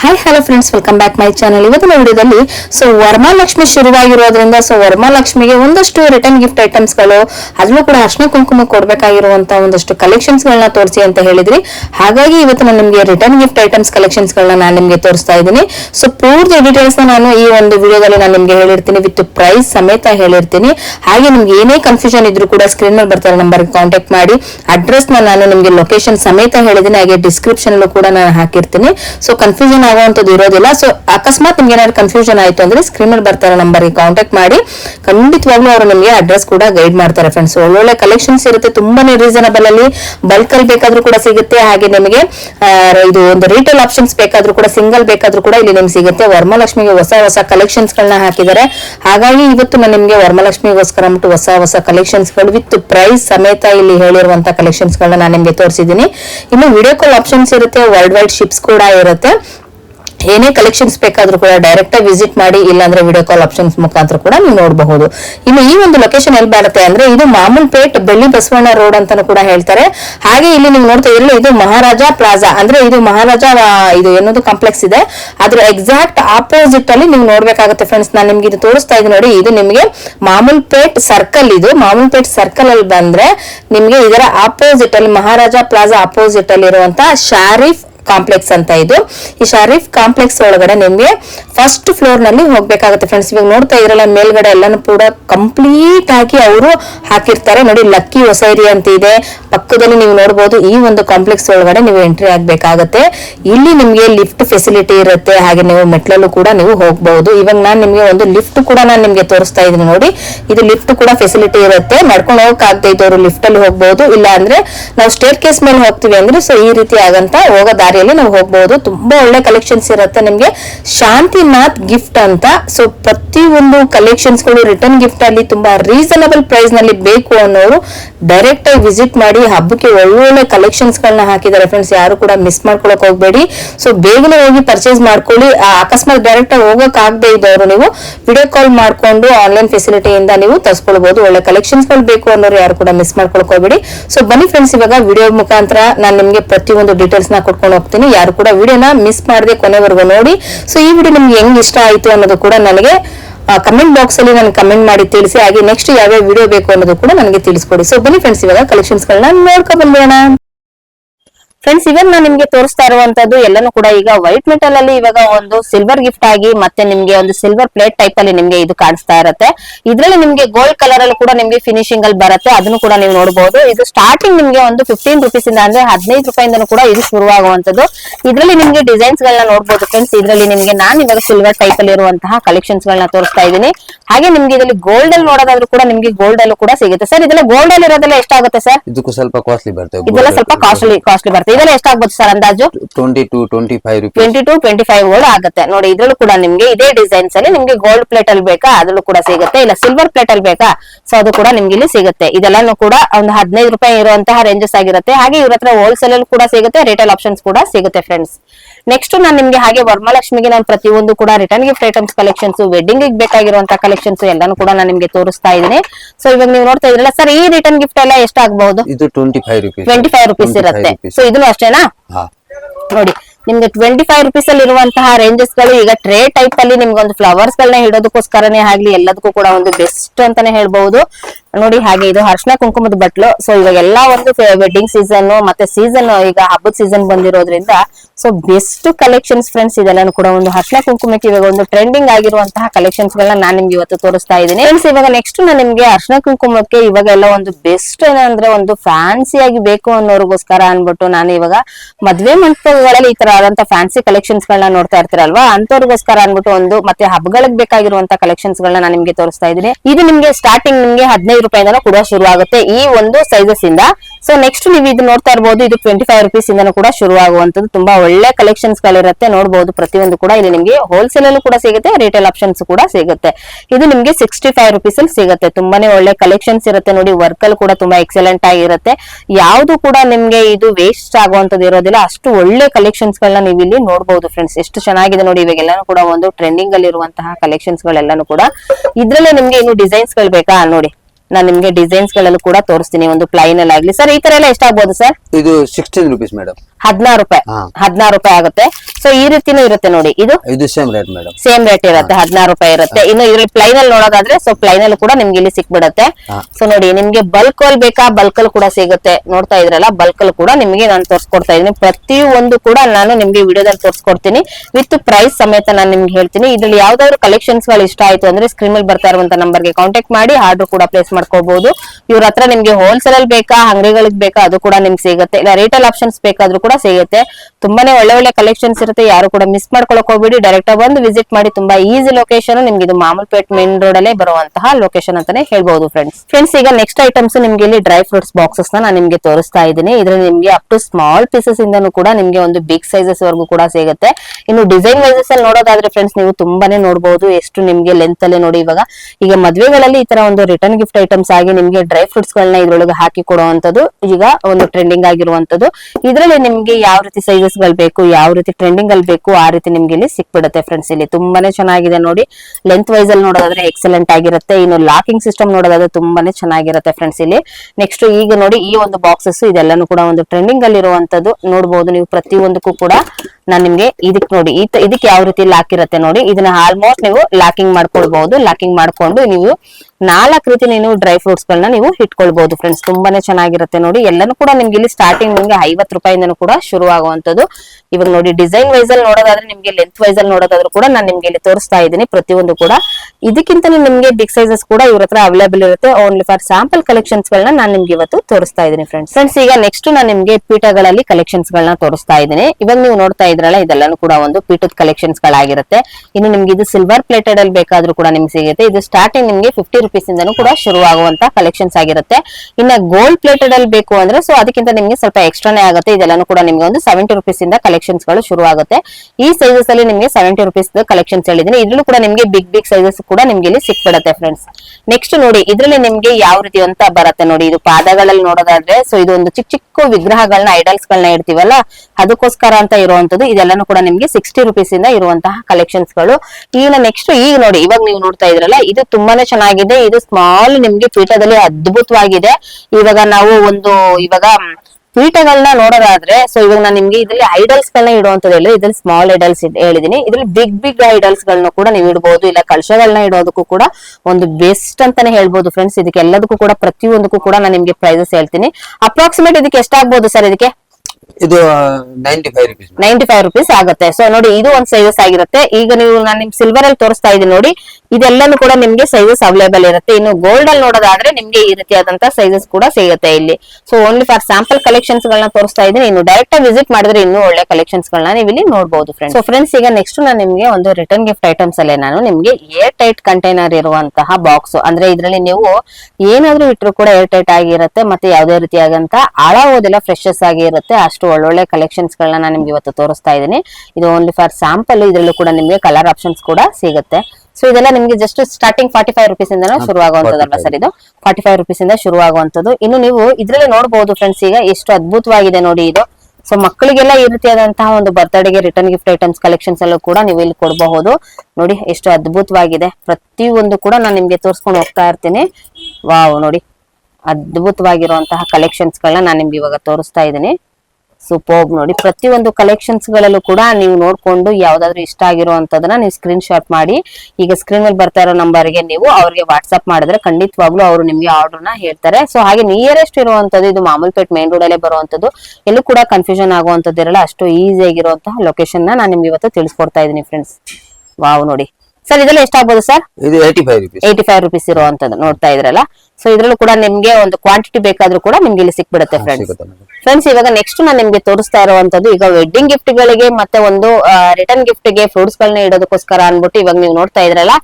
Hi hello friends welcome back my channel ಇವತ್ತಿನ ವಿಡಿಯೋದಲ್ಲಿ so Varamahalakshmi ಶುರುವಾಗಿರೋದ್ರಿಂದ ಸೊ ವರಮಹಾಲಕ್ಷ್ಮಿಗೆ ಒಂದಷ್ಟು ರಿಟರ್ನ್ ಗಿಫ್ಟ್ ಐಟಮ್ಸ್ಗಳು ಅದನ್ನು ಕೂಡ ಅರ್ಶನ ಕುಂಕುಮ ಕೊಡಬೇಕಾಗಿರುವಂತಹ ಒಂದಷ್ಟು ಕಲೆಕ್ಷನ್ಸ್ಗಳನ್ನ ತೋರಿಸಿ ಅಂತ ಹೇಳಿದ್ರಿ. ಹಾಗಾಗಿ ಇವತ್ತು ನಾನು ನಿಮಗೆ ರಿಟರ್ನ್ ಗಿಫ್ಟ್ ಐಟಮ್ಸ್ ಕಲೆಕ್ಷನ್ಸ್ ಗಳನ್ನ ನಾನು ನಿಮಗೆ ತೋರಿಸ್ತಾ ಇದ್ದೀನಿ. ಸೊ ಪೂರ್ತಿ ಡೀಟೇಲ್ಸ್ ನಾನು ಈ ಒಂದು ವಿಡಿಯೋದಲ್ಲಿ ನಾನು ನಿಮಗೆ ಹೇಳಿರ್ತೀನಿ ವಿತ್ ಪ್ರೈಸ್ ಸಮೇತ ಹೇಳಿರ್ತೀನಿ. ಹಾಗೆ ನಿಮ್ಗೆ ಏನೇ ಕನ್ಫ್ಯೂಷನ್ ಇದ್ರೂ ಕೂಡ ಸ್ಕ್ರೀನ್ ಮೇಲೆ ಬರ್ತಾರೆ ನಂಬರ್ ಕಾಂಟ್ಯಾಕ್ಟ್ ಮಾಡಿ. ಅಡ್ರೆಸ್ ನಾನು ನಿಮಗೆ ಲೊಕೇಶನ್ ಸಮೇತ ಹೇಳಿದ್ದೀನಿ, ಹಾಗೆ ಡಿಸ್ಕ್ರಿಪ್ಷನ್ ಕೂಡ ನಾನು ಹಾಕಿರ್ತೀನಿ. ಸೊ ಕನ್ಫ್ಯೂಷನ್ ಆಗುವಂತದ್ದು ಇರೋದಿಲ್ಲ. ಸೊ ಅಕಸ್ಮಾತ್ ನಿಮ್ಗೆ ಏನಾದ್ರು ಕನ್ಫ್ಯೂಷನ್ ಆಯಿತು ಅಂದ್ರೆ ಸ್ಕ್ರೀನ್ ಮೇಲೆ ಬರ್ತಾರೆ ನಂಬರ್ಗೆ ಕಾಂಟ್ಯಾಕ್ಟ್ ಮಾಡಿ. ಖಂಡಿತವಾಗ್ಲೂ ಅವರು ನಿಮಗೆ ಅಡ್ರೆಸ್ ಕೂಡ ಗೈಡ್ ಮಾಡ್ತಾರೆ ಫ್ರೆಂಡ್ಸ್ ಒಳ್ಳೊಳ್ಳೆ ಕಲೆಕ್ಷನ್ಸ್ ಇರುತ್ತೆ. ತುಂಬಾನೇ ರೀಸನಬಲ್ ಅಲ್ಲಿ ಬಲ್ಕ್ ಅಲ್ಲಿ ಬೇಕಾದ್ರೂ ಕೂಡ ಸಿಗುತ್ತೆ. ಹಾಗೆ ನಿಮಗೆ ಇದು ಒಂದು ರಿಟೇಲ್ ಆಪ್ಷನ್ಸ್ ಬೇಕಾದ್ರೂ ಕೂಡ ಸಿಂಗಲ್ ಬೇಕಾದ್ರೂ ಕೂಡ ಇಲ್ಲಿ ನಿಮ್ಗೆ ಸಿಗುತ್ತೆ. ವರ್ಮಲಕ್ಷ್ಮಿಗೆ ಹೊಸ ಹೊಸ ಕಲೆಕ್ಷನ್ಸ್ ಗಳನ್ನ ಹಾಕಿದ್ದಾರೆ. ಹಾಗಾಗಿ ಇವತ್ತು ನಾನು ನಿಮಗೆ ವರ್ಮಲಕ್ಷ್ಮಿಗೋಸ್ಕರ ಅಂದ್ಬಿಟ್ಟು ಹೊಸ ಹೊಸ ಕಲೆಕ್ಷನ್ಸ್ಗಳು ವಿತ್ ಪ್ರೈಸ್ ಸಮೇತ ಇಲ್ಲಿ ಹೇಳಿರುವಂತ ಕಲೆಕ್ಷನ್ಸ್ ಗಳನ್ನ ನಾನು ನಿಮಗೆ ತೋರಿಸಿದ್ದೀನಿ. ಇನ್ನು ವಿಡಿಯೋ ಕಾಲ್ ಆಪ್ಷನ್ಸ್ ಇರುತ್ತೆ. ವರ್ಲ್ಡ್ ವೈಡ್ ಶಿಪ್ಸ್ ಕೂಡ ಇರುತ್ತೆ. ಏನೇ ಕಲೆಕ್ಷನ್ಸ್ ಬೇಕಾದ್ರೂ ಕೂಡ ಡೈರೆಕ್ಟ್ ಆಗಿ ವಿಸಿಟ್ ಮಾಡಿ, ಇಲ್ಲಾಂದ್ರೆ ವಿಡಿಯೋ ಕಾಲ್ ಆಪ್ಷನ್ಸ್ ಮುಖಾಂತರ ಕೂಡ ನೀವು ನೋಡಬಹುದು. ಇನ್ನು ಈ ಒಂದು ಲೊಕೇಶನ್ ಎಲ್ಲಿ ಬರುತ್ತೆ ಅಂದ್ರೆ ಇದು ಮಾಮೂಲ್ ಪೇಟ್ ಬೆಳ್ಳಿ ಬಸವಣ್ಣ ರೋಡ್ ಅಂತಾನು ಕೂಡ ಹೇಳ್ತಾರೆ. ಹಾಗೆ ಇಲ್ಲಿ ನೀವು ನೋಡ್ತಾ ಇರಲಿ ಇದು ಮಹಾರಾಜ ಪ್ಲಾಜಾ ಅಂದ್ರೆ ಇದು ಮಹಾರಾಜ ಇದು ಏನದು ಕಾಂಪ್ಲೆಕ್ಸ್ ಇದೆ. ಅದ್ರ ಎಕ್ಸಾಕ್ಟ್ ಆಪೋಸಿಟ್ ಅಲ್ಲಿ ನೀವು ನೋಡ್ಬೇಕಾಗುತ್ತೆ ಫ್ರೆಂಡ್ಸ್ ನಾನು ನಿಮ್ಗೆ ಇದು ತೋರಿಸ್ತಾ ಇದ್ದೀನಿ ನೋಡಿ, ಇದು ನಿಮಗೆ ಮಾಮೂಲ್ ಪೇಟ್ ಸರ್ಕಲ್ ಇದು. ಮಾಮೂಲ್ ಪೇಟ್ ಸರ್ಕಲ್ ಅಲ್ಲಿ ಬಂದ್ರೆ ನಿಮ್ಗೆ ಇದರ ಆಪೋಸಿಟ್ ಅಲ್ಲಿ ಮಹಾರಾಜ ಪ್ಲಾಜಾ ಆಪೋಸಿಟ್ ಅಲ್ಲಿ ಇರುವಂತಹ ಶಾರೀಫ್ ಕಾಂಪ್ಲೆಕ್ಸ್ ಅಂತ ಇದು. ಈ ಶಾರೀಫ್ ಕಾಂಪ್ಲೆಕ್ಸ್ ಒಳಗಡೆ ನಿಮ್ಗೆ ಫಸ್ಟ್ ಫ್ಲೋರ್ನಲ್ಲಿ ಹೋಗ್ಬೇಕಾಗುತ್ತೆ ಫ್ರೆಂಡ್ಸ್ ಇವಾಗ ನೋಡ್ತಾ ಇದ್ರಲ್ಲ, ಮೇಲ್ಗಡೆ ಎಲ್ಲಾನು ಕೂಡ ಕಂಪ್ಲೀಟ್ ಆಗಿ ಅವರು ಹಾಕಿರ್ತಾರೆ. ನೋಡಿ ಲಕ್ಕಿ ಹೊಸೈರಿ ಅಂತ ಇದೆ. ಪಕ್ಕದಲ್ಲಿ ನೀವು ನೋಡಬಹುದು ಈ ಒಂದು ಕಾಂಪ್ಲೆಕ್ಸ್ ಒಳಗಡೆ ನೀವು ಎಂಟ್ರಿ ಆಗ್ಬೇಕಾಗತ್ತೆ. ಇಲ್ಲಿ ನಿಮ್ಗೆ ಲಿಫ್ಟ್ ಫೆಸಿಲಿಟಿ ಇರುತ್ತೆ. ಹಾಗೆ ನೀವು ಮೆಟ್ಲಲ್ಲೂ ಕೂಡ ನೀವು ಹೋಗಬಹುದು ಇವಾಗ ನಾನು ನಿಮ್ಗೆ ಒಂದು ಲಿಫ್ಟ್ ಕೂಡ ನಾನು ನಿಮ್ಗೆ ತೋರಿಸ್ತಾ ಇದ್ದೀನಿ ನೋಡಿ. ಇದು ಲಿಫ್ಟ್ ಕೂಡ ಫೆಸಿಲಿಟಿ ಇರುತ್ತೆ. ನಡ್ಕೊಂಡು ಹೋಗಕ್ ಇದ್ದವರು ಲಿಫ್ಟ್ ಅಲ್ಲಿ ಹೋಗಬಹುದು ಇಲ್ಲ ಅಂದ್ರೆ ನಾವು ಸ್ಟೇರ್ ಕೇಸ್ ಮೇಲೆ ಹೋಗ್ತೀವಿ ಅಂದ್ರೆ ಸೊ ಈ ರೀತಿ ಆಗಂತ ಹೋಗೋ ದಾರಿಯಲ್ಲಿ ನಾವು ಹೋಗ್ಬಹುದು ತುಂಬಾ ಒಳ್ಳೆ ಕಲೆಕ್ಷನ್ಸ್ ಇರುತ್ತೆ ನಿಮ್ಗೆ. ಶಾಂತಿನಾಥ್ ಗಿಫ್ಟ್ ಅಂತ. ಸೊ ಪ್ರತಿ ಒಂದು ಕಲೆಕ್ಷನ್ಸ್ಗಳು ರಿಟರ್ನ್ ಗಿಫ್ಟ್ ಅಲ್ಲಿ ತುಂಬಾ ರೀಸನಬಲ್ ಪ್ರೈಸ್ನಲ್ಲಿ ಬೇಕು ಅನ್ನೋರು ಡೈರೆಕ್ಟ್ ಆಗಿ ವಿಸಿಟ್ ಮಾಡಿ ಹಬ್ಬಕ್ಕೆ ಒಳ್ಳೊಳ್ಳೆ ಕಲೆಕ್ಷನ್ಸ್ ಗಳನ್ನ ಹಾಕಿದ್ದಾರೆ ಫ್ರೆಂಡ್ಸ್ ಯಾರು ಕೂಡ ಮಿಸ್ ಮಾಡ್ಕೊಳಕ್ ಹೋಗ್ಬೇಡಿ. ಸೊ ಬೇಗನೆ ಹೋಗಿ ಪರ್ಚೇಸ್ ಮಾಡ್ಕೊಳ್ಳಿ. ಅಕಸ್ಮಾತ್ ಡೈರೆಕ್ಟ್ ಆಗಿ ಹೋಗಕ್ ಆಗದೆ ಇದ್ದವರು ನೀವು ವಿಡಿಯೋ ಕಾಲ್ ಮಾಡ್ಕೊಂಡು ಆನ್ಲೈನ್ ಫೆಸಿಲಿಟಿ ಇಂದ ನೀವು ತರಿಸ್ಕೊಳ್ಬಹುದು ಒಳ್ಳೆ ಕಲೆಕ್ಷನ್ಸ್ಗಳು ಬೇಕು ಅನ್ನೋರು ಯಾರು ಕೂಡ ಮಿಸ್ ಮಾಡ್ಕೊಳಕ್ ಹೋಗ್ಬೇಡಿ. ಸೊ ಬನ್ನಿ ಫ್ರೆಂಡ್ಸ್ ಇವಾಗ ವಿಡಿಯೋ ಮುಖಾಂತರ ನಾನು ನಿಮ್ಗೆ ಪ್ರತಿಯೊಂದು ಡೀಟೇಲ್ಸ್ನ ಕೊಟ್ಕೊಂಡು ಹೋಗ್ತೀನಿ ಯಾರು ಕೂಡ ವಿಡಿಯೋನ ಮಿಸ್ ಮಾಡದೆ ಕೊನೆವರೆಗೂ ನೋಡಿ. ಸೊ ಈ ವಿಡಿಯೋ ನಿಮ್ಗೆ ಹೆಂಗ್ ಇಷ್ಟ ಆಯ್ತು ಅನ್ನೋದು ಕೂಡ ನನಗೆ ಕಮೆಂಟ್ ಬಾಕ್ಸ್ ಅಲ್ಲಿ ನಾನು ಕಮೆಂಟ್ ಮಾಡಿ ತಿಳಿಸಿ. ಹಾಗೆ ನೆಕ್ಸ್ಟ್ ಯಾವ್ಯಾವ ವಿಡಿಯೋ ಬೇಕು ಅನ್ನೋದು ಕೂಡ ನನಗೆ ತಿಳಿಸ್ಕೊಡಿ. ಸೊ ಬನ್ನಿ ಫ್ರೆಂಡ್ಸ್ ಇವಾಗ ಕಲೆಕ್ಷನ್ಸ್ ಗಳನ್ನ ನೋಡ್ಕೊಂಡ್ ಬಂದ್ಬಿಡೋಣ. ಫ್ರೆಂಡ್ಸ್ ಇವನ್ ನಾನು ನಿಮ್ಗೆ ತೋರಿಸ್ತಾ ಇರುವಂತದ್ದು ಎಲ್ಲಾನು ಕೂಡ ಈಗ ವೈಟ್ ಮೆಟಲ್ ಅಲ್ಲಿ ಇವಾಗ ಒಂದು ಸಿಲ್ವರ್ ಗಿಫ್ಟ್ ಆಗಿ ಮತ್ತೆ ನಿಮ್ಗೆ ಒಂದು ಸಿಲ್ವರ್ ಪ್ಲೇಟ್ ಟೈಪ್ ಅಲ್ಲಿ ನಿಮ್ಗೆ ಇದು ಕಾಣಿಸ್ತಾ ಇರುತ್ತೆ. ಇದ್ರಲ್ಲಿ ನಿಮ್ಗೆ ಗೋಲ್ಡ್ ಕಲರ್ ಅಲ್ಲಿ ಕೂಡ ನಿಮ್ಗೆ ಫಿನಿಶಿಂಗ್ ಅಲ್ಲಿ ಬರುತ್ತೆ. ಅದನ್ನು ಕೂಡ ನೀವು ನೋಡಬಹುದು ಇದು ಸ್ಟಾರ್ಟಿಂಗ್ ನಿಮ್ಗೆ ಒಂದು ಫಿಫ್ಟೀನ್ ರುಪೀಸ್ ಇಂದ ಅಂದ್ರೆ ಹದಿನೈದು ರೂಪಾಯಿಂದ ಕೂಡ ಇದು ಶುರುವಾಗುವಂತದ್ದು ಇದರಲ್ಲಿ ನಿಮ್ಗೆ ಡಿಸೈನ್ಸ್ ಗಳನ್ನ ನೋಡಬಹುದು ಫ್ರೆಂಡ್ಸ್ ಇದರಲ್ಲಿ ನಿಮ್ಗೆ ನಾನು ಇವಾಗ ಸಿಲ್ವರ್ ಟೈಪ್ ಅಲ್ಲಿ ಇರುವಂತಹ ಕಲೆಕ್ಷನ್ಸ್ ಗಳನ್ನ ತೋರಿಸ್ತಾ ಇದ್ದೀನಿ. ಹಾಗೆ ನಿಮ್ಗೆ ಇದರಲ್ಲಿ ಗೋಲ್ಡ್ ಅಲ್ಲಿ ನೋಡೋದಾದ್ರೂ ಕೂಡ ನಿಮ್ಗೆ ಗೋಲ್ಡ್ ಅಲ್ಲೂ ಕೂಡ ಸಿಗುತ್ತೆ. ಸರ್ ಇದೆಲ್ಲ ಗೋಲ್ಡ್ ಅಲ್ಲಿ ಇರೋದೆಲ್ಲ ಎಷ್ಟಾಗುತ್ತೆ ಸರ್ ಇದಕ್ಕೂ ಸ್ವಲ್ಪ ಕಾಸ್ಟ್ಲಿ ಬರ್ತದೆ. ಇದೆಲ್ಲ ಸ್ವಲ್ಪ ಕಾಸ್ಟ್ಲಿ ಕಾಸ್ಟ್ಲಿ ಬರುತ್ತೆ ಇದೆಲ್ಲ ಎಷ್ಟಾಗ್ಬೋದು ಸರ್ ಅಂದಾಜು? Twenty two twenty five twenty two twenty five gold ಆಗುತ್ತೆ. ನೋಡಿ ಇದ್ರಲ್ಲೂ ಕೂಡ ನಿಮ್ಗೆ ಇದೇ ಡಿಸೈನ್ಸ್ ಅಲ್ಲಿ ನಿಮ್ಗೆ ಗೋಲ್ಡ್ ಪ್ಲೇಟ್ ಅಲ್ಲಿ ಬೇಕಾ ಅದ್ರಲ್ಲೂ ಕೂಡ ಸಿಗುತ್ತೆ. ಇಲ್ಲ ಸಿಲ್ವರ್ ಪ್ಲೇಟ್ ಅಲ್ಲಿ ಬೇಕಾ ಸೊ ಅದು ಕೂಡ ನಿಮ್ಗೆ ಇಲ್ಲಿ ಸಿಗುತ್ತೆ. ಇದೆಲ್ಲಾನು ಕೂಡ ಒಂದು ಹದಿನೈದು ರೂಪಾಯಿ ಇರುವಂತಹ ರೇಂಜಸ್ ಆಗಿರುತ್ತೆ. ಹಾಗೆ ಇವ್ರ ಹತ್ರ ಹೋಲ್ಸೇಲ್ ಅಲ್ಲಿ ಕೂಡ ಸಿಗುತ್ತೆ ರಿಟೇಲ್ ಆಪ್ಷನ್ಸ್ ಕೂಡ ಸಿಗುತ್ತೆ ಫ್ರೆಂಡ್ಸ್ ನೆಕ್ಸ್ಟ್ ನಾನು ನಿಮ್ಗೆ ಹಾಗೆ ವರಮಹಾಲಕ್ಷ್ಮಿಗೆ ನಾನು ಪ್ರತಿಯೊಂದು ಕೂಡ return gift items collections wedding ಬೇಕಾಗಿರುವಂತಹ ಕಲೆಕ್ಷನ್ಸ್ ಎಲ್ಲಾನು ಕೂಡ ನಾನು ನಿಮ್ಗೆ ತೋರಿಸ್ತಾ ಇದ್ದೀನಿ. ಸೊ ಇವಾಗ ನೀವು ನೋಡ್ತಾ ಇದ್ರಲ್ಲ ಸರ್ ಈ ರಿಟರ್ನ್ ಗಿಫ್ಟ್ ಎಲ್ಲ ಎಷ್ಟಾಗಬಹುದು? ಇದು twenty five rupees twenty five rupees ಇರುತ್ತೆ ಸೊ ಇದನ್ನು ಅಷ್ಟೇನಾ? ನೋಡಿ ನಿಮ್ಗೆ ಟ್ವೆಂಟಿ ಫೈವ್ ರುಪೀಸ್ ಅಲ್ಲಿ ಇರುವಂತಹ ರೇಂಜಸ್ಗಳು ಈಗ ಟ್ರೇ ಟೈಪ್ ಅಲ್ಲಿ ನಿಮ್ಗೆ ಒಂದು ಫ್ಲವರ್ಸ್ ಗಳನ್ನ ಇಡೋದಕ್ಕೋಸ್ಕರನೇ ಆಗ್ಲಿ ಎಲ್ಲದಕ್ಕೂ ಕೂಡ ಒಂದು ಬೆಸ್ಟ್ ಅಂತಾನೆ ಹೇಳ್ಬಹುದು. ನೋಡಿ ಹಾಗೆ ಇದು ಅರ್ಶನ ಕುಂಕುಮದ ಬಟ್ಲು. ಸೊ ಇವಾಗ ಎಲ್ಲಾ ಒಂದು ವೆಡ್ಡಿಂಗ್ ಸೀಸನ್ ಮತ್ತೆ ಸೀಸನ್ ಈಗ ಹಬ್ಬದ ಸೀಸನ್ ಬಂದಿರೋದ್ರಿಂದ ಸೊ ಬೆಸ್ಟ್ ಕಲೆಕ್ಷನ್ಸ್ ಫ್ರೆಂಡ್ಸ್ ಇದೆಲ್ಲಾನು ಕೂಡ ಒಂದು ಅರ್ಶನ ಕುಂಕುಮಕ್ಕೆ ಇವಾಗ ಒಂದು ಟ್ರೆಂಡಿಂಗ್ ಆಗಿರುವಂತಹ ಕಲೆಕ್ಷನ್ಸ್ ಗಳನ್ನ ನಾನು ನಿಮ್ಗೆ ಇವತ್ತು ತೋರಿಸ್ತಾ ಇದ್ದೀನಿ. ಫ್ರೆಂಡ್ಸ್ ಇವಾಗ ನೆಕ್ಸ್ಟ್ ನಾನು ನಿಮ್ಗೆ ಅರ್ಶನ ಕುಂಕುಮಕ್ಕೆ ಇವಾಗ ಎಲ್ಲ ಒಂದು ಬೆಸ್ಟ್ ಏನಂದ್ರೆ ಒಂದು ಫ್ಯಾನ್ಸಿ ಆಗಿ ಬೇಕು ಅನ್ನೋರಿಗೋಸ್ಕರ ಅನ್ಬಿಟ್ಟು ನಾನು ಇವಾಗ ಮದ್ವೆ ಮಂಟಪಗಳಲ್ಲಿ ಈ ತರ ಆದಂತ ಫ್ಯಾನ್ಸಿ ಕಲೆಕ್ಷನ್ಸ್ ಗಳನ್ನ ನೋಡ್ತಾ ಇರ್ತೀರಲ್ವಾ? ಅಂತವ್ರಿಗೋಸ್ಕರ ಅನ್ಬಿಟ್ಟು ಒಂದು ಮತ್ತೆ ಹಬ್ಬಗಳಿಗೆ ಬೇಕಾಗಿರುವಂತ ಕಲೆಕ್ಷನ್ಸ್ ಗಳನ್ನ ನಾನು ನಿಮ್ಗೆ ತೋರಿಸ್ತಾ ಇದ್ದೀನಿ. ಇದು ನಿಮ್ಗೆ ಸ್ಟಾರ್ಟಿಂಗ್ ನಿಮ್ಗೆ ಹದಿನೈದು ರೂಪಾಯಿಂದನೂ ಕೂಡ ಶುರು ಆಗುತ್ತೆ ಈ ಒಂದು ಸೈಜಸ್ ಇಂದ. ಸೊ ನೆಕ್ಸ್ಟ್ ನೀವು ಇದು ನೋಡ್ತಾ ಇರಬಹುದು ಇದು ಟ್ವೆಂಟಿ ಫೈವ್ ರುಪೀಸ್ ಇಂದನೂ ಕೂಡ ಶುರು ಆಗುವಂತದ್ದು ತುಂಬಾ ಒಳ್ಳೆ ಕಲೆಕ್ಷನ್ಸ್ ಗಳಿರುತ್ತೆ ನೋಡಬಹುದು ಪ್ರತಿಯೊಂದು ಕೂಡ ಇಲ್ಲಿ ನಿಮ್ಗೆ ಹೋಲ್ಸೇಲ್ ಅಲ್ಲೂ ಕೂಡ ಸಿಗುತ್ತೆ ರಿಟೇಲ್ ಆಪ್ಷನ್ಸ್ ಕೂಡ ಸಿಗುತ್ತೆ. ಇದು ನಿಮ್ಗೆ ಸಿಕ್ಸ್ಟಿ ಫೈವ್ ರುಪೀಸ್ ಅಲ್ಲಿ ಸಿಗುತ್ತೆ. ತುಂಬಾನೇ ಒಳ್ಳೆ ಕಲೆಕ್ಷನ್ಸ್ ಇರುತ್ತೆ ನೋಡಿ ವರ್ಕ್ ಅಲ್ಲಿ ಕೂಡ ತುಂಬಾ ಎಕ್ಸಲೆಂಟ್ ಆಗಿರುತ್ತೆ ಯಾವ್ದು ಕೂಡ ನಿಮ್ಗೆ ಇದು ವೇಸ್ಟ್ ಆಗುವಂತದ್ದು ಇರೋದಿಲ್ಲ, ಅಷ್ಟು ಒಳ್ಳೆ ಕಲೆಕ್ಷನ್ಸ್ ಗಳನ್ನ ನೀವು ಇಲ್ಲಿ ನೋಡಬಹುದು ಫ್ರೆಂಡ್ಸ್ ಎಷ್ಟು ಚೆನ್ನಾಗಿದೆ ನೋಡಿ, ಇವಾಗೆಲ್ಲಾನು ಕೂಡ ಒಂದು ಟ್ರೆಂಡಿಂಗ್ ಅಲ್ಲಿ ಇರುವಂತಹ ಕಲೆಕ್ಷನ್ಸ್ ಗಳೆಲ್ಲಾನು ಕೂಡ. ಇದ್ರಲ್ಲೇ ನಿಮ್ಗೆ ಇನ್ನು ಡಿಸೈನ್ಸ್ಗಳು ಬೇಕಾ? ನೋಡಿ. ನಾನು ನಿಮ್ಗೆ ಡಿಸೈನ್ಸ್ ಗಳಲ್ಲೂ ಕೂಡ ತೋರಿಸ್ತೀನಿ ಒಂದು ಪ್ಲೈನ್ ಅಲ್ಲಿ ಆಗ್ಲಿ. ಸರ್ ಈ ತರ ಎಲ್ಲ ಎಷ್ಟಾಗ್ಬೋದು ಸರ್ ಇದು ಸಿಕ್ಸ್ಟೀನ್ ರುಪೀಸ್ ಮೇಡಮ್ ಹದಿನಾರು ರೂಪಾಯಿ. ಹದಿನಾರು ರೂಪಾಯಿ ಆಗುತ್ತೆ. ಸೊ ಈ ರೀತಿನೂ ಇರುತ್ತೆ ನೋಡಿ. ಇದು? ಇದು same rate madam same rate ಇರುತ್ತೆ ಹದಿನಾರು ರೂಪಾಯಿ ಇರುತ್ತೆ. ಇನ್ನು ಇದ್ರಲ್ಲಿ ಪ್ಲೈನ್ ಅಲ್ಲಿ ನೋಡೋದಾದ್ರೆ ಸೊ ಪ್ಲೈನ್ ಅಲ್ಲಿ ಕೂಡ ನಿಮ್ಗೆ ಇಲ್ಲಿ ಸಿಕ್ಬಿಡತ್ತೆ. ಸೊ ನೋಡಿ ನಿಮ್ಗೆ ಬಲ್ಕ್ ಅಲ್ಲಿ ಬೇಕಾ ಬಲ್ಕ್ ಅಲ್ಲಿ ಕೂಡ ಸಿಗುತ್ತೆ. ನೋಡ್ತಾ ಇದ್ರಲ್ಲ ಬಲ್ಕ್ ಅಲ್ಲಿ ಕೂಡ ನಿಮ್ಗೆ ನಾನು ತೋರಿಸ್ಕೊಡ್ತಾ ಇದೀನಿ ಪ್ರತಿ ಒಂದು ಕೂಡ ನಾನು ನಿಮ್ಗೆ ವಿಡಿಯೋದಲ್ಲಿ ತೋರಿಸ್ಕೊಡ್ತೀನಿ. ವಿತ್ ಪ್ರೈಸ್ ಸಮೇತ ನಾನು ನಿಮ್ಗೆ ಹೇಳ್ತೀನಿ. ಇದ್ರಲ್ಲಿ ಯಾವ್ದಾದ್ರು ಕಲೆಕ್ಷನ್ಸ್ಗಳು ಇಷ್ಟ ಆಯ್ತು ಅಂದ್ರೆ ಸ್ಕ್ರೀನ್ ಮೇಲೆ ಬರ್ತಾ ಇರುವಂತ ನಂಬರ್ಗೆ ಕಾಂಟ್ಯಾಕ್ಟ್ ಮಾಡಿ ಆರ್ಡರ್ ಕೂಡ ಪ್ಲೇಸ್ ಮಾಡ್ಕೋಬಹುದು. ಇವ್ರ ಹತ್ರ ನಿಮ್ಗೆ ಹೋಲ್ಸೇಲ್ ಅಲ್ಲಿ ಬೇಕಾ, ಅಂಗಡಿಗಳಿಗೆ ಬೇಕಾ, ಅದು ಕೂಡ ನಿಮ್ಗೆ ಸಿಗುತ್ತೆ. ಇಲ್ಲ ರಿಟೇಲ್ ಆಪ್ಷನ್ಸ್ ಬೇಕಾದ್ರೂ ಕೂಡ ಸಿಗುತ್ತೆ. ತುಂಬಾನೇ ಒಳ್ಳೆ ಒಳ್ಳೆ ಕಲೆಕ್ಷನ್ಸ್ ಇರುತ್ತೆ. ಯಾರು ಕೂಡ ಮಿಸ್ ಮಾಡ್ಕೊಳಕ್ ಹೋಗ್ಬೇಡಿ. ಡೈರೆಕ್ಟ್ ಆಗಿ ಬಂದು ವಿಸಿಟ್ ಮಾಡಿ ತುಂಬಾ ಈಸಿ ಲೊಕೇಶನ್ ನಿಮ್ಗೆ ಇದು ಮಾಮೂಲ್ಪೇಟ್ ಮೇನ್ ರೋಡ್ ಅಲ್ಲೇ ಬರುವಂತಹ ಲೊಕೇಶನ್ ಅಂತಾನೆ ಹೇಳ್ಬಹುದು ಫ್ರೆಂಡ್ಸ್ ಫ್ರೆಂಡ್ಸ್ ಈಗ ನೆಕ್ಸ್ಟ್ ಐಟಮ್ಸ್ ನಿಮ್ಗೆ ಇಲ್ಲಿ ಡ್ರೈ ಫ್ರೂಟ್ಸ್ ಬಾಕ್ಸಸ್ ನಾನು ನಿಮ್ಗೆ ತೋರಿಸ್ತಾ ಇದ್ದೀನಿ. ಇದ್ರಲ್ಲಿ ನಿಮ್ಗೆ ಅಪ್ ಟು ಸ್ಮಾಲ್ ಪೀಸಸ್ ಇಂದನೂ ಕೂಡ ನಿಮ್ಗೆ ಒಂದು ಬಿಗ್ ಸೈಜಸ್ ವರ್ಗೂ ಕೂಡ ಸಿಗುತ್ತೆ. ಇನ್ನು ಡಿಸೈನ್ ವೈಸಸ್ ಅಲ್ಲಿ ನೋಡೋದಾದ್ರೆ ಫ್ರೆಂಡ್ಸ್ ನೀವು ತುಂಬಾನೇ ನೋಡಬಹುದು ಎಷ್ಟು ನಿಮ್ಗೆ ಲೆಂತ್ ಅಲ್ಲಿ ನೋಡಿ ಇವಾಗ. ಈಗ ಮದ್ವೆಗಳಲ್ಲಿ ಈ ತರ ಒಂದು ರಿಟರ್ನ್ ಗಿಫ್ಟ್ ಐಟಮ್ಸ್ ಆಗಿ ನಿಮ್ಗೆ ಡ್ರೈ ಫ್ರೂಟ್ಸ್ ಗಳನ್ನ ಇದ್ರೊಳಗೆ ಹಾಕಿ ಕೊಡುವಂತದ್ದು ಈಗ ಒಂದು ಟ್ರೆಂಡಿಂಗ್ ಆಗಿರುವಂತದ್ದು ಇದರಲ್ಲಿ ನಿಮ್ಗೆ ಯಾವ ರೀತಿ ಸೈಜಸ್ಗಳು ಬೇಕು, ಯಾವ ರೀತಿ ಟ್ರೆಂಡಿಂಗ್ ಅಲ್ಲಿ ಬೇಕು, ಆ ರೀತಿ ನಿಮ್ಗೆ ಇಲ್ಲಿ ಸಿಕ್ಬಿಡುತ್ತೆ ಫ್ರೆಂಡ್ಸ್ ಇಲ್ಲಿ. ತುಂಬಾನೇ ಚೆನ್ನಾಗಿದೆ ನೋಡಿ. ಲೆಂತ್ ವೈಸ್ ಅಲ್ಲಿ ನೋಡೋದಾದ್ರೆ ಎಕ್ಸಲೆಂಟ್ ಆಗಿರುತ್ತೆ. ಇನ್ನು ಲಾಕಿಂಗ್ ಸಿಸ್ಟಮ್ ನೋಡೋದಾದ್ರೆ ತುಂಬಾನೇ ಚೆನ್ನಾಗಿರುತ್ತೆ ಫ್ರೆಂಡ್ಸ್ ಇಲ್ಲಿ. ನೆಕ್ಸ್ಟ್ ಈಗ ನೋಡಿ ಈ ಒಂದು ಬಾಕ್ಸಸ್ ಇದೆಲ್ಲಾನು ಕೂಡ ಒಂದು ಟ್ರೆಂಡಿಂಗ್ ಅಲ್ಲಿ ಇರುವಂತದ್ದು ನೋಡಬಹುದು ನೀವು ಪ್ರತಿಯೊಂದಕ್ಕೂ ಕೂಡ. ನಾನ್ ನಿಮ್ಗೆ ಇದಕ್ ನೋಡಿ ಇದಕ್ ಯಾವ ರೀತಿ ಲಾಕ್ ಇರುತ್ತೆ ನೋಡಿ, ಇದನ್ನ ಆಲ್ಮೋಸ್ಟ್ ನೀವು ಲಾಕಿಂಗ್ ಮಾಡ್ಕೊಳ್ಬಹುದು ಲಾಕಿಂಗ್ ಮಾಡ್ಕೊಂಡು ನೀವು ನಾಲ್ಕು ರೀತಿ ನೀವು ಡ್ರೈ ಫ್ರೂಟ್ಸ್ ಗಳನ್ನ ನೀವು ಇಟ್ಕೊಳ್ಬಹುದು ಫ್ರೆಂಡ್ಸ್ ತುಂಬಾನೇ ಚೆನ್ನಾಗಿರುತ್ತೆ ನೋಡಿ. ಎಲ್ಲಾನು ಕೂಡ ನಿಮ್ಗೆ ಇಲ್ಲಿ ಸ್ಟಾರ್ಟಿಂಗ್ ನಿಮ್ಗೆ ಐವತ್ ರೂಪಾಯಿಂದನೂ ಕೂಡ ಶುರು ಆಗುವಂತದ್ದು ಇವಾಗ ನೋಡಿ ಡಿಸೈನ್ ವೈಸ್ ಅಲ್ಲಿ ನೋಡೋದಾದ್ರೆ ನಿಮ್ಗೆ ಲೆಂತ್ ವೈಸ್ ಅಲ್ಲಿ ನೋಡೋದಾದ್ರೂ ಕೂಡ ನಾನು ನಿಮ್ಗೆ ಇಲ್ಲಿ ತೋರಿಸ್ತಾ ಇದ್ದೀನಿ. ಪ್ರತಿಯೊಂದು ಕೂಡ ಇದಕ್ಕಿಂತ ನಿಮ್ಗೆ ಬಿಗ್ ಸೈಜಸ್ ಕೂಡ ಇವ್ರ ಹತ್ರ ಅವೈಲೇಬಲ್ ಇರುತ್ತೆ. ಓನ್ಲಿ ಫಾರ್ ಸ್ಯಾಂಪಲ್ ಕಲೆಕ್ಷನ್ಸ್ ಗಳನ್ನ ನಾನು ನಿಮ್ಗೆ ಇವತ್ತು ತೋರಿಸ್ತಾ ಇದ್ದೀನಿ ಫ್ರೆಂಡ್ಸ್ ಫ್ರೆಂಡ್ಸ್ ಈಗ ನೆಕ್ಸ್ಟ್ ನಾನು ನಿಮ್ಗೆ ಪೀಠಗಳಲ್ಲಿ ಕಲೆಕ್ಷನ್ಸ್ ಗಳನ್ನ ತೋರಿಸ್ತಾ ಇದ್ದೀನಿ. ಇವಾಗ ನೀವು ನೋಡ್ತಾ ಇದ್ರಲ್ಲ ಇದೆಲ್ಲಾನು ಕೂಡ ಒಂದು ಪೀಠದ ಕಲೆಕ್ಷನ್ಸ್ ಗಳಾಗಿರುತ್ತೆ ಇನ್ನು ನಿಮ್ಗೆ ಇದು ಸಿಲ್ವರ್ ಪ್ಲೇಟೆಡ್ ಅಲ್ಲಿ ಬೇಕಾದ್ರೂ ಕೂಡ ನಿಮ್ಗೆ ಸಿಗುತ್ತೆ. ಇದು ಸ್ಟಾರ್ಟಿಂಗ್ ನಿಮ್ಗೆ ಫಿಫ್ಟಿ ರುಪೀಸ್ ಇಂದನೂ ಕೂಡ ಶುರು ಆಗುವಂತ ಕಲೆಕ್ಷನ್ಸ್ ಆಗಿರುತ್ತೆ. ಇನ್ನ ಗೋಲ್ಡ್ ಪ್ಲೇಟೆಡ್ ಅಲ್ಲಿ ಬೇಕು ಅಂದ್ರೆ ಸೊ ಅದಕ್ಕಿಂತ ನಿಮ್ಗೆ ಸ್ವಲ್ಪ ಎಕ್ಸ್ಟ್ರಾನೇ ಆಗುತ್ತೆ. ಇದೆಲ್ಲಾನು ಕೂಡ ನಿಮ್ಗೆ ಒಂದು ಸೆವೆಂಟಿ ರುಪೀಸ್ ಇಂದ ಕಲೆಕ್ಷನ್ಸ್ಗಳು ಶುರು ಆಗುತ್ತೆ ಈ ಸೈಜಸ್ ಅಲ್ಲಿ ನಿಮ್ಗೆ ಸೆವೆಂಟಿ ರುಪೀಸ್ ಕಲೆಕ್ಷನ್ಸ್ ಹೇಳಿದೀನಿ ಇದ್ರಲ್ಲೂ ಕೂಡ ನಿಮ್ಗೆ ಬಿಗ್ ಬಿಗ್ ಸೈಜಸ್ ಕೂಡ ನಿಮ್ಗೆ ಇಲ್ಲಿ ಸಿಕ್ಬಿಡುತ್ತೆ ಫ್ರೆಂಡ್ಸ್ ನೆಕ್ಸ್ಟ್ ನೋಡಿ, ಇದ್ರಲ್ಲಿ ನಿಮ್ಗೆ ಯಾವ ರೀತಿ ಅಂತ ಬರುತ್ತೆ ನೋಡಿ. ಇದು ಪಾದಗಳಲ್ಲಿ ನೋಡೋದಾದ್ರೆ ಸೊ ಇದು ಒಂದು ಚಿಕ್ಕ ಚಿಕ್ಕ ವಿಗ್ರಹಗಳನ್ನ ಐಡಲ್ಸ್ ಗಳನ್ನ ಇಡ್ತೀವಲ್ಲ, ಅದಕ್ಕೋಸ್ಕರ ಅಂತ ಇರುವಂತದ್ದು ಇದೆಲ್ಲಾನು ಕೂಡ ನಿಮ್ಗೆ ಸಿಕ್ಸ್ಟಿ ರುಪೀಸ್ ಇಂದ ಇರುವಂತಹ ಕಲೆಕ್ಷನ್ಸ್ಗಳು. ಈಗ ನೆಕ್ಸ್ಟ್ ಈಗ ನೋಡಿ, ಇವಾಗ ನೀವು ನೋಡ್ತಾ ಇದ್ರಲ್ಲ, ಇದು ತುಂಬಾನೇ ಚೆನ್ನಾಗಿದೆ. ಇದು ಸ್ಮಾಲ್ ನಿಮ್ಗೆ ಪೀಠದಲ್ಲಿ ಅದ್ಭುತವಾಗಿದೆ. ಇವಾಗ ನಾವು ಒಂದು, ಇವಾಗ ಪೀಠಗಳನ್ನ ನೋಡೋದಾದ್ರೆ ಸೊ ಇವಾಗ ನಾನು ನಿಮ್ಗೆ ಇದ್ರಲ್ಲಿ ಐಡಲ್ಸ್ ಗಳನ್ನ ಇಡುವಂತದ್ದು ಹೇಳಿ, ಇದ್ರಲ್ಲಿ ಸ್ಮಾಲ್ ಐಡಲ್ಸ್ ಹೇಳಿದೀನಿ. ಇದ್ರಲ್ಲಿ ಬಿಗ್ ಬಿಗ್ ಐಡಲ್ಸ್ ಗಳನ್ನ ಕೂಡ ನೀವು ಇಡಬಹುದು ಇಲ್ಲ ಕಳಶಗಳನ್ನ ಇಡೋದಕ್ಕೂ ಕೂಡ ಒಂದು ಬೆಸ್ಟ್ ಅಂತಾನೆ ಹೇಳ್ಬಹುದು ಫ್ರೆಂಡ್ಸ್ ಇದಕ್ಕೆ ಎಲ್ಲದಕ್ಕೂ ಕೂಡ, ಪ್ರತಿಯೊಂದಕ್ಕೂ ಕೂಡ ನಾನು ನಿಮ್ಗೆ ಪ್ರೈಸಸ್ ಹೇಳ್ತೀನಿ. ಅಪ್ರಾಕ್ಸಿಮೇಟ್ ಇದಕ್ಕೆ ಎಷ್ಟಾಗ್ಬೋದು ಸರ್ ಇದಕ್ಕೆ? ಇದು ನೈಂಟಿ ಫೈವ್ ರುಪೀಸ್ ನೈಂಟಿ ಆಗುತ್ತೆ. ಸೊ ನೋಡಿ, ಇದು ಒಂದ್ ಸೈಜಸ್ ಆಗಿರುತ್ತೆ. ಈಗ ನೀವು ನಾನು ನಿಮ್ ಸಿಲ್ವರ್ ಅಲ್ಲಿ ತೋರಿಸ್ತಾ ಇದೀನಿ ನೋಡಿ. ಇದೆಲ್ಲಾನು ಕೂಡ ನಿಮ್ಗೆ ಸೈಜಸ್ ಅವೈಲೇಬಲ್ ಇರುತ್ತೆ. ಇನ್ನು ಗೋಲ್ಡ್ ಅಲ್ಲಿ ನೋಡೋದಾದ್ರೆ ನಿಮ್ಗೆ ಈ ರೀತಿಯಾದಂತಹ ಸೈಜಸ್ ಕೂಡ ಸಿಗುತ್ತೆ ಇಲ್ಲಿ. So only for sample collections ಗಳನ್ನ ತೋರಿಸ್ತಾ ಇದ್ದೀನಿ. ಇನ್ನು ಡೈರೆಕ್ಟ್ ಆಗಿ ವಿಸಿಟ್ ಮಾಡಿದ್ರೆ ಇನ್ನೂ ಒಳ್ಳೆ ಕಲೆಕ್ಷನ್ಸ್ ಗಳನ್ನ ನೀವು ಇಲ್ಲಿ ನೋಡಬಹುದು ಫ್ರೆಂಡ್ಸ್ ಸೊ ಫ್ರೆಂಡ್ಸ್ ಈಗ ನೆಕ್ಸ್ಟ್ ನಾನು ನಿಮ್ಗೆ ಒಂದು ರಿಟರ್ನ್ ಗಿಫ್ಟ್ ಐಟಮ್ಸ್ ಅಲ್ಲೇ ನಾನು ನಿಮ್ಗೆ ಏರ್ ಟೈಟ್ ಕಂಟೈನರ್ ಇರುವಂತಹ ಬಾಕ್ಸ್ ಅಂದ್ರೆ ಇದರಲ್ಲಿ ನೀವು ಏನಾದ್ರೂ ಇಟ್ಟರು ಕೂಡ ಏರ್ ಟೈಟ್ ಆಗಿರುತ್ತೆ, ಮತ್ತೆ ಯಾವುದೇ ರೀತಿಯಾದಂತಹ ಹಾಳಾಗೋದಿಲ್ಲ ಫ್ರೆಶಸ್ ಆಗಿ ಇರುತ್ತೆ ಅಷ್ಟು ಒಳ್ಳೊಳ್ಳೆ ಕಲೆಕ್ಷನ್ಸ್ ಗಳನ್ನ ನಾನು ನಿಮ್ಗೆ ಇವತ್ತು ತೋರಿಸ್ತಾ ಇದ್ದೀನಿ. ಇದು ಓನ್ಲಿ ಫಾರ್ ಸ್ಯಾಂಪಲ್ ಇದ್ರಲ್ಲೂ ಕೂಡ ನಿಮ್ಗೆ ಕಲರ್ ಆಪ್ಷನ್ಸ್ ಕೂಡ ಸಿಗುತ್ತೆ. ಸೊ ಇದೆಲ್ಲ ನಿಮ್ಗೆ just starting forty five rupees ಇಂದ ಶುರು ಆಗುವಂತದಲ್ಲ ಸರ್ ಇದು? ಫಾರ್ಟಿ ಫೈವ್ ರುಪೀಸ್ ಇಂದ ಶುರು ಆಗುವಂತದ್ದು ಇನ್ನು ನೀವು ಇದ್ರಲ್ಲಿ ನೋಡಬಹುದು ಫ್ರೆಂಡ್ಸ್ ಈಗ ಎಷ್ಟು ಅದ್ಭುತವಾಗಿದೆ ನೋಡಿ ಇದು. ಸೊ ಮಕ್ಕಳಿಗೆಲ್ಲ ಈ ರೀತಿಯಾದಂತಹ ಒಂದು ಬರ್ತ್ಡೇಗೆ ರಿಟರ್ನ್ ಗಿಫ್ಟ್ ಐಟಮ್ಸ್ ಕಲೆಕ್ಷನ್ಸ್ ಅಲ್ಲೂ ಕೂಡ ನೀವು ಇಲ್ಲಿ ಕೊಡಬಹುದು. ನೋಡಿ ಎಷ್ಟು ಅದ್ಭುತವಾಗಿದೆ. ಪ್ರತಿ ಒಂದು ಕೂಡ ನಾನು ನಿಮ್ಗೆ ತೋರಿಸ್ಕೊಂಡು ಹೋಗ್ತಾ ಇರ್ತೀನಿ. ವಾವ್ ನೋಡಿ. ಅದ್ಭುತವಾಗಿರುವಂತಹ ಕಲೆಕ್ಷನ್ಸ್ ಗಳನ್ನ ನಾನು ನಿಮ್ಗೆ ಇವಾಗ ತೋರಿಸ್ತಾ ಇದ್ದೀನಿ. ಸೂಪರ್ಬ್ ನೋಡಿ. ಪ್ರತಿಯೊಂದು ಕಲೆಕ್ಷನ್ಸ್ ಗಳಲ್ಲೂ ಕೂಡ ನೀವು ನೋಡ್ಕೊಂಡು ಯಾವ್ದಾದ್ರು ಇಷ್ಟ ಆಗಿರುವಂತದನ್ನ ನೀವು ಸ್ಕ್ರೀನ್ ಶಾಟ್ ಮಾಡಿ, ಈಗ ಸ್ಕ್ರೀನ್ ಅಲ್ಲಿ ಬರ್ತಾ ಇರೋ ನಂಬರ್ಗೆ ನೀವು ಅವ್ರಿಗೆ ವಾಟ್ಸ್ಆಪ್ ಮಾಡಿದ್ರೆ ಖಂಡಿತವಾಗ್ಲೂ ಅವರು ನಿಮ್ಗೆ ಆರ್ಡರ್ನ ಹೇಳ್ತಾರೆ. ಸೊ ಹಾಗೆ ನಿಯರೆಸ್ಟ್ ಇರುವಂತದ್ದು ಇದು ಮಾಮೂಲ್ಪೇಟ್ ಮೇನ್ ರೋಡ್ ಅಲ್ಲೇ ಬರುವಂತದ್ದು ಎಲ್ಲೂ ಕೂಡ ಕನ್ಫ್ಯೂಷನ್ ಆಗುವಂತದ್ದು ಇರಲ್ಲ. ಅಷ್ಟು ಈಸಿ ಆಗಿರುವಂತಹ ಲೊಕೇಶನ್ನ ನಾನು ನಿಮ್ಗೆ ಇವತ್ತು ತಿಳಿಸ್ಕೊಡ್ತಾ ಇದ್ದೀನಿ ಫ್ರೆಂಡ್ಸ್ ವಾವ್ ನೋಡಿ. ಸರ್ ಇದೆಲ್ಲ ಎಷ್ಟಾಗ್ಬೋದು ಸರ್ ಇದು eighty five rupees eighty five rupees ಇರುವಂತದ್ದು ನೋಡ್ತಾ ಇದ್ರಲ್ಲ. ಸೊ ಇದ್ರಲ್ಲೂ ಕೂಡ ನಿಮ್ಗೆ ಒಂದು ಕ್ವಾಂಟಿಟಿ ಬೇಕಾದ್ರೂ ಕೂಡ ನಿಮ್ಗೆ ಇಲ್ಲಿ ಸಿಕ್ಬಿಡುತ್ತೆ ಫ್ರೆಂಡ್ಸ್ ಫ್ರೆಂಡ್ಸ್ ಇವಾಗ ನೆಕ್ಸ್ಟ್ ನಾನು ನಿಮ್ಗೆ ತೋರಿಸ್ತಾ ಇರುವಂತದ್ದು ಈಗ ವೆಡ್ಡಿಂಗ್ ಗಿಫ್ಟ್ ಗಳಿಗೆ ಮತ್ತೆ ಒಂದು ರಿಟರ್ನ್ ಗಿಫ್ಟ್ಗೆ ಫ್ರೂಟ್ಸ್ ಗಳನ್ನ ಇಡೋದಕ್ಕೋಸ್ಕರ ಅನ್ಬಿಟ್ಟು ಇವಾಗ ನೀವು ನೋಡ್ತಾ ಇದ್ರಲ್ಲ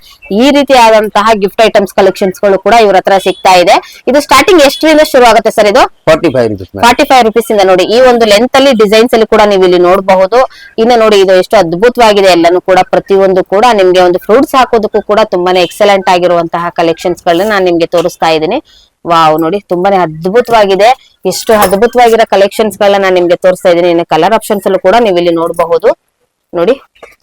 ಈ ರೀತಿಯಾದಂತಹ ಗಿಫ್ಟ್ ಐಟಮ್ಸ್ ಕಲೆಕ್ಷನ್ಸ್ಗಳು ಕೂಡ ಇವ್ರ ಹತ್ರ ಸಿಗ್ತಾ ಇದೆ. ಇದು ಸ್ಟಾರ್ಟಿಂಗ್ ಎಷ್ಟರಿಂದ ಶುರು ಆಗುತ್ತೆ ಸರ್ ಇದು? Forty five rupees forty five rupees ಇಂದ ನೋಡಿ ಈ ಒಂದು ಲೆಂತ್ ಅಲ್ಲಿ ಡಿಸೈನ್ಸ್ ಅಲ್ಲಿ ಕೂಡ ನೀವು ಇಲ್ಲಿ ನೋಡಬಹುದು. ಇನ್ನು ನೋಡಿ ಇದು ಎಷ್ಟು ಅದ್ಭುತವಾಗಿದೆ ಎಲ್ಲಾನು ಕೂಡ ಪ್ರತಿಯೊಂದು ಕೂಡ ನಿಮ್ಗೆ ಒಂದು ಫ್ರೂಟ್ಸ್ ಹಾಕೋದಕ್ಕೂ ಕೂಡ ತುಂಬಾನೇ ಎಕ್ಸಲೆಂಟ್ ಆಗಿರುವಂತಹ ಕಲೆಕ್ಷನ್ಸ್ ಗಳನ್ನ ನಾನು ನಿಮ್ಗೆ ತೋರಿಸ್ತಾ ಇದ್ದೀನಿ. ವಾವ್ ನೋಡಿ ತುಂಬಾನೇ ಅದ್ಭುತವಾಗಿದೆ. ಎಷ್ಟು ಅದ್ಭುತವಾಗಿರೋ ಕಲೆಕ್ಷನ್ಸ್ ಗಳನ್ನ ನಾನು ನಿಮ್ಗೆ ತೋರಿಸ್ತಾ ಇದ್ದೀನಿ. ಕಲರ್ ಆಪ್ಷನ್ಸ್ ಅಲ್ಲೂ ಕೂಡ ನೀವು ಇಲ್ಲಿ ನೋಡಬಹುದು. ನೋಡಿ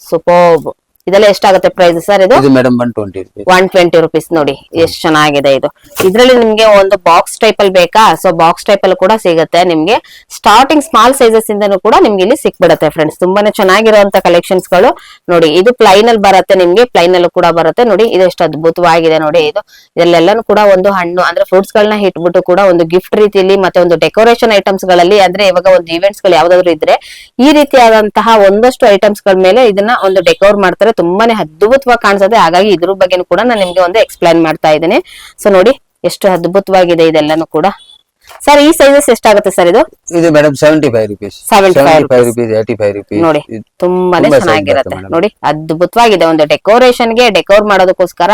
ಸೂಪರ್ಬ್ ಇದೆಲ್ಲ ಎಷ್ಟಾಗುತ್ತೆ ಪ್ರೈಸ್ ಸರ್ ಇದು? Madam one twenty rupees one twenty rupees ನೋಡಿ ಎಷ್ಟು ಚೆನ್ನಾಗಿದೆ ಇದು. ಇದ್ರಲ್ಲಿ ನಿಮ್ಗೆ ಒಂದು ಬಾಕ್ಸ್ ಟೈಪ್ ಅಲ್ಲಿ ಬೇಕಾ? ಸೊ ಬಾಕ್ಸ್ ಟೈಪ್ ಅಲ್ಲಿ ಕೂಡ ಸಿಗುತ್ತೆ. ನಿಮ್ಗೆ ಸ್ಟಾರ್ಟಿಂಗ್ ಸ್ಮಾಲ್ ಸೈಜಸ್ ಇಂದನೂ ಕೂಡ ನಿಮ್ಗೆ ಇಲ್ಲಿ ಸಿಕ್ಬಿಡುತ್ತೆ ಫ್ರೆಂಡ್ಸ್ ತುಂಬಾನೇ ಚೆನ್ನಾಗಿರುವಂತ ಕಲೆಕ್ಷನ್ಸ್ಗಳು. ನೋಡಿ ಇದು ಪ್ಲೈನ್ ಅಲ್ಲಿ ಬರುತ್ತೆ ನಿಮ್ಗೆ ಪ್ಲೈನ್ ಅಲ್ಲೂ ಕೂಡ ಬರುತ್ತೆ. ನೋಡಿ ಇದು ಎಷ್ಟು ಅದ್ಭುತವಾಗಿದೆ ನೋಡಿ ಇದು. ಇದೆಲ್ಲೆಲ್ಲಾನು ಕೂಡ ಒಂದು ಹಣ್ಣು ಅಂದ್ರೆ ಫ್ರೂಟ್ಸ್ ಗಳನ್ನ ಇಟ್ಬಿಟ್ಟು ಕೂಡ ಒಂದು ಗಿಫ್ಟ್ ರೀತಿಯಲ್ಲಿ ಮತ್ತೆ ಒಂದು ಡೆಕೋರೇಷನ್ ಐಟಮ್ಸ್ಗಳಲ್ಲಿ ಅಂದ್ರೆ ಇವಾಗ ಒಂದು ಇವೆಂಟ್ಸ್ಗಳು ಯಾವ್ದಾದ್ರು ಇದ್ರೆ ಈ ರೀತಿಯಾದಂತಹ ಒಂದಷ್ಟು ಐಟಮ್ಸ್ಗಳ ಮೇಲೆ ಇದನ್ನ ಒಂದು ಡೆಕೋರ್ ಮಾಡ್ತಾರೆ. ತುಂಬಾನೇ ಅದ್ಭುತವಾಗಿ ಕಾಣಿಸುತ್ತೆ ಹಾಗಾಗಿ ಇದ್ರ ಬಗ್ಗೆನೂ ಕೂಡ ನಾನು ನಿಮ್ಗೆ ಒಂದು ಎಕ್ಸ್ಪ್ಲೈನ್ ಮಾಡ್ತಾ ಇದ್ದೀನಿ. ಸೊ ನೋಡಿ ಎಷ್ಟು ಅದ್ಭುತವಾಗಿದೆ ಇದೆಲ್ಲಾನು ಕೂಡ. ಸರ್ ಈ ಸೈಜಸ್ ಎಷ್ಟಾಗುತ್ತೆ ಸರ್ ಇದು? ಇದು madam seventy five rupees 75 five rupees eighty five rupees ನೋಡಿ ತುಂಬಾನೇ ತುಂಬಾ ಚೆನ್ನಾಗಿರುತ್ತೆ. ನೋಡಿ ಅದ್ಭುತವಾಗಿದೆ ಒಂದು ಡೆಕೋರೇಷನ್ಗೆ ಡೆಕೋರ್ ಮಾಡೋದಕ್ಕೋಸ್ಕರ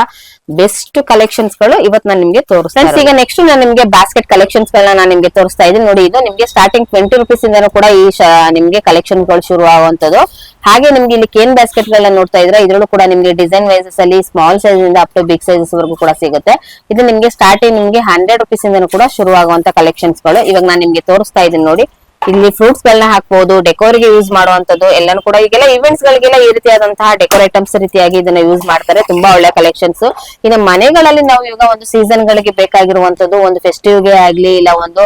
ಬೆಸ್ಟ್ ಕಲೆಕ್ಷನ್ಸ್ಗಳು ಇವತ್ ನಾನು ನಿಮ್ಗೆ ತೋರಿಸ್ತೇನೆ ಈಗ ನೆಕ್ಸ್ಟ್ ನಾನು ನಿಮ್ಗೆ ಬಾಸ್ಕೆಟ್ ಕಲೆಕ್ಷನ್ಸ್ ಗಳನ್ನ ನಾನು ನಿಮ್ಗೆ ತೋರಿಸ್ತಾ ಇದ್ದೀನಿ. ನೋಡಿ ಇದು ನಿಮ್ಗೆ ಸ್ಟಾರ್ಟಿಂಗ್ ಟ್ವೆಂಟಿ ರುಪೀಸ್ ಇಂದನೂ ಕೂಡ ಈ ಶ- ನಿಮ್ಗೆ ಕಲೆಕ್ಷನ್ಗಳು ಶುರು ಆಗುವಂತದ್ದು ಹಾಗೆ ನಿಮ್ಗೆ ಇಲ್ಲಿ ಕೇನ್ ಬ್ಯಾಸ್ಕೆಟ್ ಗಳನ್ನ ನೋಡ್ತಾ ಇದ್ರೆ ಇದ್ರಲ್ಲೂ ಕೂಡ ನಿಮ್ಗೆ ಡಿಸೈನ್ ವೈಸಸ್ ಅಲ್ಲಿ ಸ್ಮಾಲ್ ಸೈಜ್ ಇಂದ ಅಪ್ ಟು ಬಿಗ್ ಸೈಜಸ್ ವರೆಗೂ ಕೂಡ ಸಿಗುತ್ತೆ. ಇದು ನಿಮ್ಗೆ ಸ್ಟಾರ್ಟಿಂಗ್ ನಿಮ್ಗೆ ಹಂಡ್ರೆಡ್ ರುಪೀಸ್ ಇಂದನೂ ಕೂಡ ಶುರುವಾಗುವಂತ ಕಲೆಕ್ಷನ್ಸ್ಗಳು. ಇವಾಗ ನಾನು ನಿಮ್ಗೆ ತೋರಿಸ್ತಾ ಇದ್ದೀನಿ ನೋಡಿ. ಇಲ್ಲಿ ಫ್ರೂಟ್ಸ್ ಗಳನ್ನ ಹಾಕ್ಬಹುದು ಡೆಕೋರಿಗೆ ಯೂಸ್ ಮಾಡುವಂತದ್ದು ಎಲ್ಲಾನು ಕೂಡ ಈಗೆಲ್ಲ ಇವೆಂಟ್ಸ್ ಗಳಿಗೆಲ್ಲ ಈ ರೀತಿಯಾದಂತಹ ಡೆಕೋರ್ ಐಟಮ್ಸ್ ರೀತಿಯಾಗಿ ಇದನ್ನ ಯೂಸ್ ಮಾಡ್ತಾರೆ. ತುಂಬಾ ಒಳ್ಳೆ ಕಲೆಕ್ಷನ್ಸ್ ಇನ್ನು ಮನೆಗಳಲ್ಲಿ ನಾವು ಇವಾಗ ಒಂದು ಸೀಸನ್ ಗಳಿಗೆ ಬೇಕಾಗಿರುವಂತದ್ದು ಒಂದು ಫೆಸ್ಟಿವ್ಗೆ ಆಗ್ಲಿ, ಇಲ್ಲ ಒಂದು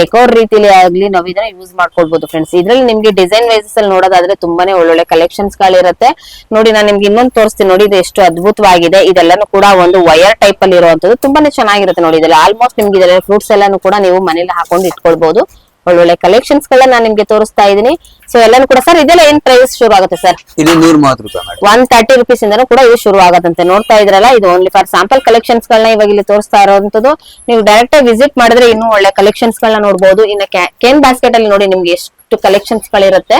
ಡೆಕೋರ್ ರೀತಿಲಿ ಆಗ್ಲಿ ನಾವು ಇದನ್ನ ಯೂಸ್ ಮಾಡ್ಕೊಳ್ಬಹುದು ಫ್ರೆಂಡ್ಸ್ ಇದ್ರಲ್ಲಿ ನಿಮ್ಗೆ ಡಿಸೈನ್ ವೈಸಸ್ ಅಲ್ಲಿ ನೋಡೋದಾದ್ರೆ ತುಂಬಾನೇ ಒಳ್ಳೊಳ್ಳೆ ಕಲೆಕ್ಷನ್ಸ್ ಗಳಿರುತ್ತೆ. ನೋಡಿ, ನಾನು ನಿಮ್ಗೆ ಇನ್ನೊಂದು ತೋರಿಸ್ತೀನಿ. ನೋಡಿ, ಇದು ಎಷ್ಟು ಅದ್ಭುತವಾಗಿದೆ. ಇದೆಲ್ಲಾನು ಕೂಡ ಒಂದು ವೈರ್ ಟೈಪ್ ಅಲ್ಲಿ ಇರುವಂತದ್ದು ತುಂಬಾನೇ ಚೆನ್ನಾಗಿರುತ್ತೆ ನೋಡಿ, ಇದೆಲ್ಲ. ಆಲ್ಮೋಸ್ಟ್ ನಿಮ್ಗೆ ಇದೆಲ್ಲ ಫ್ರೂಟ್ಸ್ ಎಲ್ಲಾನು ಕೂಡ ನೀವು ಮನೇಲಿ ಹಾಕೊಂಡು ಇಟ್ಕೊಳ್ಬಹುದು ಒಳ್ಳೊಳ್ಳೆ ಕಲೆಕ್ಷನ್ಸ್ ಗಳನ್ನ ನಾನು ನಿಮ್ಗೆ ತೋರಿಸ್ತಾ ಇದೀನಿ ಸೊ ಎಲ್ಲಾನು ಕೂಡ ಸರ್ ಇದೆಲ್ಲ ಏನ್ ಪ್ರೈಸ್ ಶುರು ಆಗುತ್ತೆ ಸರ್ ಇದು ನೂರ ಮೂವತ್ತು ರೂಪಾಯಿ ಒನ್ ತರ್ಟಿ ರುಪೀಸ್ ಇಂದನೂ ಕೂಡ ಇದು ಶುರು ಆಗತ್ತಂತೆ ನೋಡ್ತಾ ಇದ್ರಲ್ಲ ಇದು ಓನ್ಲಿ ಫಾರ್ ಸ್ಯಾಂಪಲ್ ಕಲೆಕ್ಷನ್ಸ್ ಗಳನ್ನ ಇವಾಗ ಇಲ್ಲಿ ತೋರಿಸ್ತಾ ಇರೋಂಥದ್ದು ನೀವು ಡೈರೆಕ್ಟ್ ಆಗಿ ವಿಸಿಟ್ ಮಾಡಿದ್ರೆ ಇನ್ನೂ ಒಳ್ಳೆ ಕಲೆಕ್ಷನ್ಸ್ ಗಳನ್ನ ನೋಡಬಹುದು ಇನ್ನ ಕೇನ್ ಬಾಸ್ಕೆಟ್ ಅಲ್ಲಿ ನೋಡಿ ನಿಮ್ಗೆ ಎಷ್ಟು ಕಲೆಕ್ಷನ್ಸ್ ಗಳಿರುತ್ತೆ.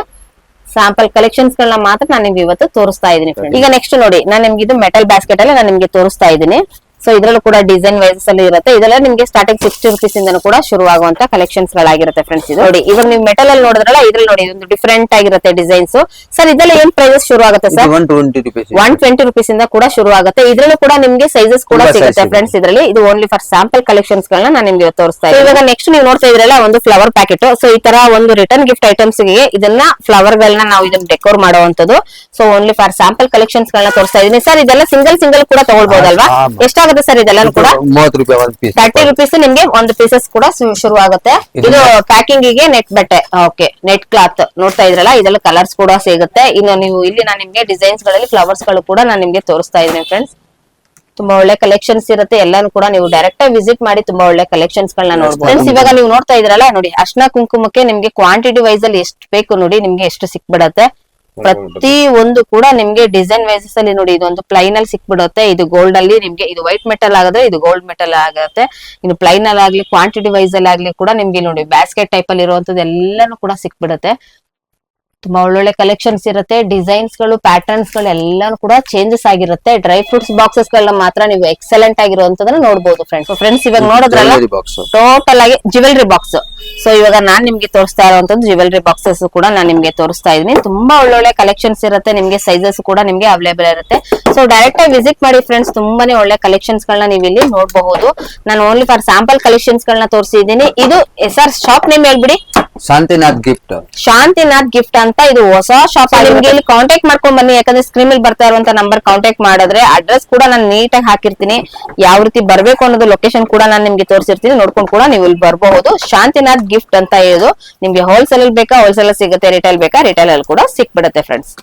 ಸ್ಯಾಂಪಲ್ ಕಲೆಕ್ಷನ್ಸ್ ಗಳನ್ನ ಮಾತ್ರ ನಾನು ನಿಮ್ಗೆ ಇವತ್ತು ತೋರಿಸ್ತಾ ಇದೀನಿ. ಈಗ ನೆಕ್ಸ್ಟ್ ನೋಡಿ ನಾನು ನಿಮ್ಗೆ ಇದು ಮೆಟಲ್ ಬಾಸ್ಕೆಟ್ ಅಲ್ಲಿ ನಾನು ನಿಮ್ಗೆ ತೋರಿಸ್ತಾ ಇದ್ದೀನಿ. ಸೊ ಇದ್ರಲ್ಲೂ ಕೂಡ ಡಿಸೈನ್ ವೈಸಸ್ ಅಲ್ಲಿ ಇರುತ್ತೆ. ಇದೆಲ್ಲ ನಿಮ್ಗೆ ಸ್ಟಾರ್ಟಿಂಗ್ ಸಿಕ್ಸ್ಟಿ ರುಪೀಸ್ ಇಂದ ಕೂಡ ಶುರುವಾಗುವಂತ ಕಲೆಕ್ಷನ್ಸ್ ಗಳಾಗಿರುತ್ತೆ ಫ್ರೆಂಡ್ಸ್ ಇದು. ನೋಡಿ ಇವಾಗ ನೀವು ಮೆಟಲ್ ಅಲ್ಲಿ ನೋಡಿದ್ರಲ್ಲ ಇದ್ರಲ್ಲಿ ನೋಡಿ ಒಂದು ಡಿಫ್ರೆಂಟ್ ಆಗಿರುತ್ತೆ ಡಿಸೈನ್ಸ್ ಸರ್ ಇದೆಲ್ಲ ಏನ್ ಪ್ರೈಸಸ್ ಶುರು ಆಗುತ್ತೆ sir one twenty rupees one twenty rupees ಇಂದ ಕೂಡ ಶುರು ಆಗುತ್ತೆ ಇದ್ರಲ್ಲೂ ಕೂಡ ನಿಮ್ಗೆ ಸೈಜಸ್ ಕೂಡ ಸಿಗುತ್ತೆ ಫ್ರೆಂಡ್ಸ್ ಇದರಲ್ಲಿ. ಇದು ಓನ್ಲಿ ಫಾರ್ ಸ್ಯಾಂಪಲ್ ಕಲೆಕ್ಷನ್ಸ್ ಗಳನ್ನ ನಾನು ನಿಮ್ಗೆ ತೋರಿಸ್ತಾ ಇದ್ದೀನಿ. ಇವಾಗ ನೆಕ್ಸ್ಟ್ ನೀವು ನೋಡ್ತಾ ಇದ್ರಲ್ಲ ಒಂದು ಫ್ಲವರ್ ಪ್ಯಾಕೆಟ್ ಸೊ ಈ ತರ ಒಂದು ರಿಟರ್ನ್ ಗಿಫ್ಟ್ ಐಟಮ್ಸ್ಗೆ ಇದನ್ನ ಫ್ಲವರ್ ಗಳನ್ನ ನಾವು ಇದನ್ನ ಡೆಕೋರ್ ಮಾಡುವಂತದ್ದು so only for sample collections ಗಳನ್ನ ತೋರಿಸ್ತಾ ಇದೀನಿ ಸರ್ ಇದೆಲ್ಲ ಸಿಂಗಲ್ ಸಿಂಗಲ್ ಕೂಡ ತಗೊಳ್ಬಹುದಲ್ವಾ ಹಾ, ಎಷ್ಟಾಗುತ್ತೆ ಸರ್ ಇದೆಲ್ಲ ಕೂಡ ಮೂವತ್ತು ರೂಪಾಯಿ ಒಂದು ಪೀಸ್ ತರ್ಟಿ ರುಪೀಸ್ ನಿಮ್ಗೆ ಒಂದು ಪೀಸಸ್ ಕೂಡ ಶುರು ಆಗುತ್ತೆ ಇದು ಪ್ಯಾಕಿಂಗ್ಗೆ ನೆಟ್ ಬಟ್ಟೆ. ಓಕೆ ನೆಟ್ ಕ್ಲಾತ್ ನೋಡ್ತಾ ಇದ್ರಲ್ಲ ಇದೆಲ್ಲ ಕಲರ್ಸ್ ಕೂಡ ಸಿಗುತ್ತೆ. ಇನ್ನು ನೀವು ಇಲ್ಲಿ ನಾನು ನಿಮ್ಗೆ ಡಿಸೈನ್ಸ್ಗಳಲ್ಲಿ ಫ್ಲವರ್ಸ್ಗಳು ಕೂಡ ನಾನು ನಿಮ್ಗೆ ತೋರಿಸ್ತಾ ಇದ್ದೀನಿ ಫ್ರೆಂಡ್ಸ್ ತುಂಬಾ ಒಳ್ಳೆ ಕಲೆಕ್ಷನ್ಸ್ ಇರುತ್ತೆ. ಎಲ್ಲಾನು ಕೂಡ ನೀವು ಡೈರೆಕ್ಟ್ ಆಗಿ ವಿಸಿಟ್ ಮಾಡಿ ತುಂಬಾ ಒಳ್ಳೆ ಕಲೆಕ್ಷನ್ಸ್ ಗಳನ್ನ ನೋಡಬಹುದು ಫ್ರೆಂಡ್ಸ್ ಇವಾಗ ನೀವು ನೋಡ್ತಾ ಇದ್ರಲ್ಲ ನೋಡಿ ಅರ್ಶನ ಕುಂಕುಮಕ್ಕೆ ನಿಮ್ಗೆ ಕ್ವಾಂಟಿಟಿ ವೈಸ್ ಅಲ್ಲಿ ಎಷ್ಟು ಬೇಕು ನೋಡಿ ನಿಮ್ಗೆ ಎಷ್ಟು ಸಿಕ್ಬಿಡತ್ತೆ. ಪ್ರತಿ ಒಂದು ಕೂಡ ನಿಮ್ಗೆ ಡಿಸೈನ್ ವೈಸಸ್ ಅಲ್ಲಿ ನೋಡಿ ಇದೊಂದು ಪ್ಲೈನ್ ಅಲ್ಲಿ ಸಿಕ್ಬಿಡುತ್ತೆ. ಇದು ಗೋಲ್ಡ್ ಅಲ್ಲಿ ನಿಮ್ಗೆ ಇದು ವೈಟ್ ಮೆಟಲ್ ಆಗುತ್ತೆ ಇದು ಗೋಲ್ಡ್ ಮೆಟಲ್ ಆಗುತ್ತೆ. ಇನ್ನು ಪ್ಲೈನ್ ಅಲ್ಲಿ ಆಗ್ಲಿ ಕ್ವಾಂಟಿಟಿ ವೈಸ್ ಅಲ್ಲಿ ಆಗ್ಲಿ ಕೂಡ ನಿಮ್ಗೆ ನೋಡಿ ಬ್ಯಾಸ್ಕೆಟ್ ಟೈಪ್ ಅಲ್ಲಿ ಇರುವಂತದ್ದು ಎಲ್ಲಾನು ಕೂಡ ಸಿಕ್ಬಿಡುತ್ತೆ. ತುಂಬಾ ಒಳ್ಳೊಳ್ಳೆ ಕಲೆಕ್ಷನ್ಸ್ ಇರುತ್ತೆ ಡಿಸೈನ್ಸ್ಗಳು ಪ್ಯಾಟರ್ನ್ಸ್ಗಳು ಎಲ್ಲಾನು ಕೂಡ ಚೇಂಜಸ್ ಆಗಿರುತ್ತೆ. ಡ್ರೈ ಫ್ರೂಟ್ಸ್ ಬಾಕ್ಸಸ್ ಗಳನ್ನ ಮಾತ್ರ ನೀವು ಎಕ್ಸಲೆಂಟ್ ಆಗಿರುವಂತದನ್ನ ನೋಡಬಹುದು ಫ್ರೆಂಡ್ಸ್ ಫ್ರೆಂಡ್ಸ್ ಇವಾಗ ನೋಡಿದ್ರಲ್ಲ ಟೋಟಲ್ ಆಗಿ ಜ್ಯುವೆಲ್ರಿ ಬಾಕ್ಸ್ ಸೊ ಇವಾಗ ನಾನ್ ನಿಮ್ಗೆ ತೋರಿಸ್ತಾ ಇರುವಂತದ್ದು ಜ್ಯುವೆಲ್ರಿ ಬಾಕ್ಸಸ್ ಕೂಡ ನಾನು ನಿಮ್ಗೆ ತೋರಿಸ್ತಾ ಇದೀನಿ ತುಂಬಾ ಒಳ್ಳೊಳ್ಳೆ ಕಲೆಕ್ಷನ್ಸ್ ಇರುತ್ತೆ ನಿಮ್ಗೆ ಸೈಜಸ್ ಕೂಡ ನಿಮ್ಗೆ ಅವೈಲೇಬಲ್ ಇರುತ್ತೆ. ಸೊ ಡೈರೆಕ್ಟ್ ಆಗಿ ವಿಸಿಟ್ ಮಾಡಿ ಫ್ರೆಂಡ್ಸ್ ತುಂಬಾನೇ ಒಳ್ಳೆ ಕಲೆಕ್ಷನ್ಸ್ ಗಳನ್ನ ನೀವು ಇಲ್ಲಿ ನೋಡಬಹುದು. ನಾನು ಓನ್ಲಿ ಫಾರ್ ಸ್ಯಾಂಪಲ್ ಕಲೆಕ್ಷನ್ಸ್ ಗಳನ್ನ ತೋರಿಸಿದ್ದೀನಿ. ಇದು ಸರ್ ಶಾಪ್ ನೇಮ್ ಹೇಳ್ಬಿಡಿ ಶಾಂತಿನಾಥ್ ಗಿಫ್ಟ್ ಶಾಂತಿನಾಥ್ ಗಿಫ್ಟ್ ಅಂತ ಇದು ಹೊಸ ಶಾಪ್ ನಿಮ್ಗೆ ಇಲ್ಲಿ ಕಾಂಟ್ಯಾಕ್ಟ್ ಮಾಡ್ಕೊಂಡ್ ಬನ್ನಿ, ಯಾಕಂದ್ರೆ ಸ್ಕ್ರೀನ್ ಅಲ್ಲಿ ಬರ್ತಾ ಇರುವಂತ ನಂಬರ್ ಕಾಂಟ್ಯಾಕ್ಟ್ ಮಾಡಿದ್ರೆ ಅಡ್ರೆಸ್ ಕೂಡ ನಾನು ನೀಟಾಗಿ ಹಾಕಿರ್ತೀನಿ. ಯಾವ ರೀತಿ ಬರ್ಬೇಕು ಅನ್ನೋದು ಲೊಕೇಶನ್ ಕೂಡ ನಾನು ನಿಮ್ಗೆ ತೋರಿಸಿರ್ತೀನಿ. ನೋಡ್ಕೊಂಡು ಕೂಡ ನೀವು ಇಲ್ಲಿ ಬರಬಹುದು. ಶಾಂತಿನಾಥ್ ಗಿಫ್ಟ್ ಅಂತ ಇದು ನಿಮ್ಗೆ ಹೋಲ್ಸೇಲ್ ಬೇಕಾ? ಹೋಲ್ಸೇಲ್ ಸಿಗುತ್ತೆ ರಿಟೇಲ್ ಬೇಕಾ? ರಿಟೇಲ್ ಅಲ್ಲಿ ಕೂಡ ಸಿಕ್ಬಿಡುತ್ತೆ ಫ್ರೆಂಡ್ಸ್